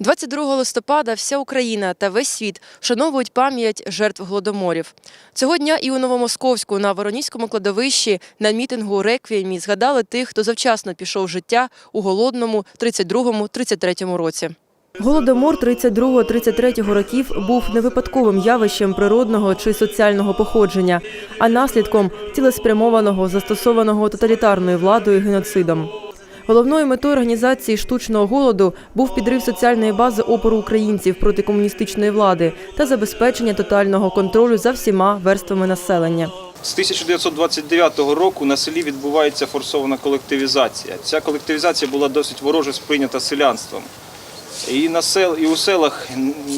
22 листопада вся Україна та весь світ вшановують пам'ять жертв голодоморів. Цього дня і у Новомосковську на Воронізькому кладовищі на мітингу «Реквіємі» згадали тих, хто завчасно пішов життя у голодному 32-33 році. Голодомор 32-33 років був не випадковим явищем природного чи соціального походження, а наслідком цілеспрямованого застосованого тоталітарною владою геноцидом. Головною метою організації штучного голоду був підрив соціальної бази опору українців проти комуністичної влади та забезпечення тотального контролю за всіма верствами населення. З 1929 року на селі відбувається форсована колективізація. Ця колективізація була досить вороже сприйнята селянством. І, на сел, і у селах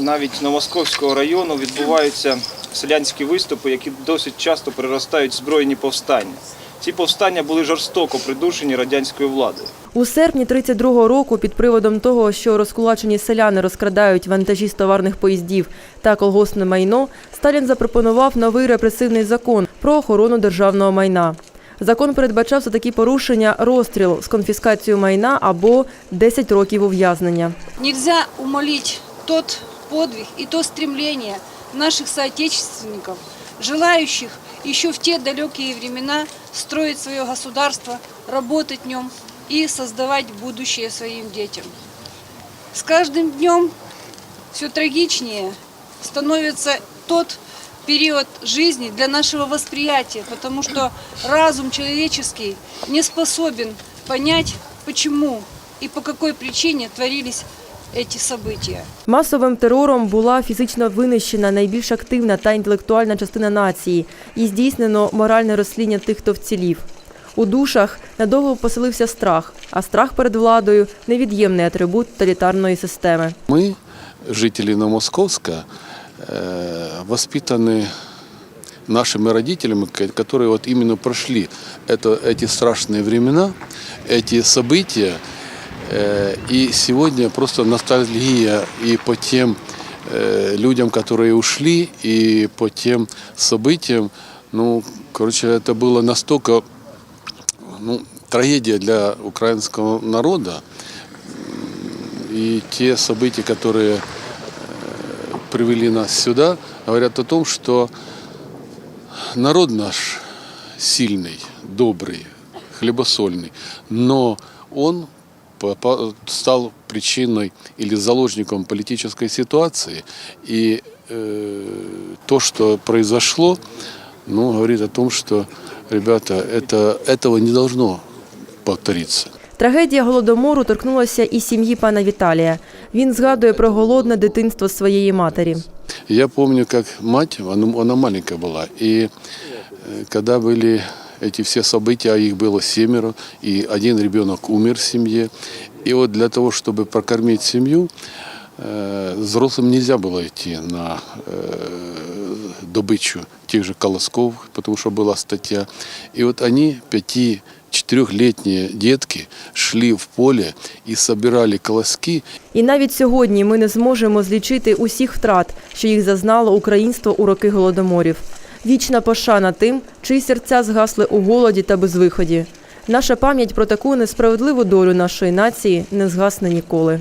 навіть Новомосковського району відбуваються селянські виступи, які досить часто переростають в збройні повстання. Ці повстання були жорстоко придушені радянською владою. У серпні 32-го року під приводом того, що розкулачені селяни розкрадають вантажі з товарних поїздів та колгоспне майно, Сталін запропонував новий репресивний закон про охорону державного майна. Закон передбачав за такі порушення розстріл з конфіскацією майна або 10 років ув'язнення. Нельзя умолить тот подвиг и то стремление наших соотечественников, желающих еще в те далекие времена строить свое государство, работать в нем и создавать будущее своим детям. С каждым днем все трагичнее становится тот период жизни для нашего восприятия, потому что разум человеческий не способен понять, почему и по какой причине творились эти события. Масовим терором була фізично винищена найбільш активна та інтелектуальна частина нації і здійснено моральне розслідування тих, хто вцілів. У душах надовго поселився страх, а страх перед владою невід'ємний атрибут тоталітарної системи. Мы, жители Новомосковска, э, воспитаны нашими родителями, ко- которые вот именно прошли это, эти страшные времена, эти события. Э, И сегодня просто ностальгия и по тем э, людям, которые ушли, и по тем событиям. Ну, короче, это было настолько ну, трагедия для украинского народа. И те события, которые э, привели нас сюда, говорят о том, что народ наш сильный, добрый, хлебосольный, но он стал причиной или заложником политической ситуации. И э, то, что произошло, ну, говорит о том, что, ребята, это, этого не должно повториться. Трагедія голодомору торкнулася і сім'ї пана Віталія. Він згадує про голодне дитинство своєї матері. Я помню, как мать, она, она маленькая была, и э, когда были эти все события, а их было семеро, и один ребенок умер в семье, и вот для того, чтобы прокормить семью, э, взрослым нельзя было идти на э, добычу тех же колосков, потому что была статья. И вот они, пяти четырехлетние детки, шли в поле и собирали колоски І навіть сьогодні ми не зможемо злічити усіх втрат, що їх зазнало українство у роки голодоморів. Вічна пошана тим, чиї серця згасли у голоді та безвиході. Наша пам'ять про таку несправедливу долю нашої нації не згасне ніколи.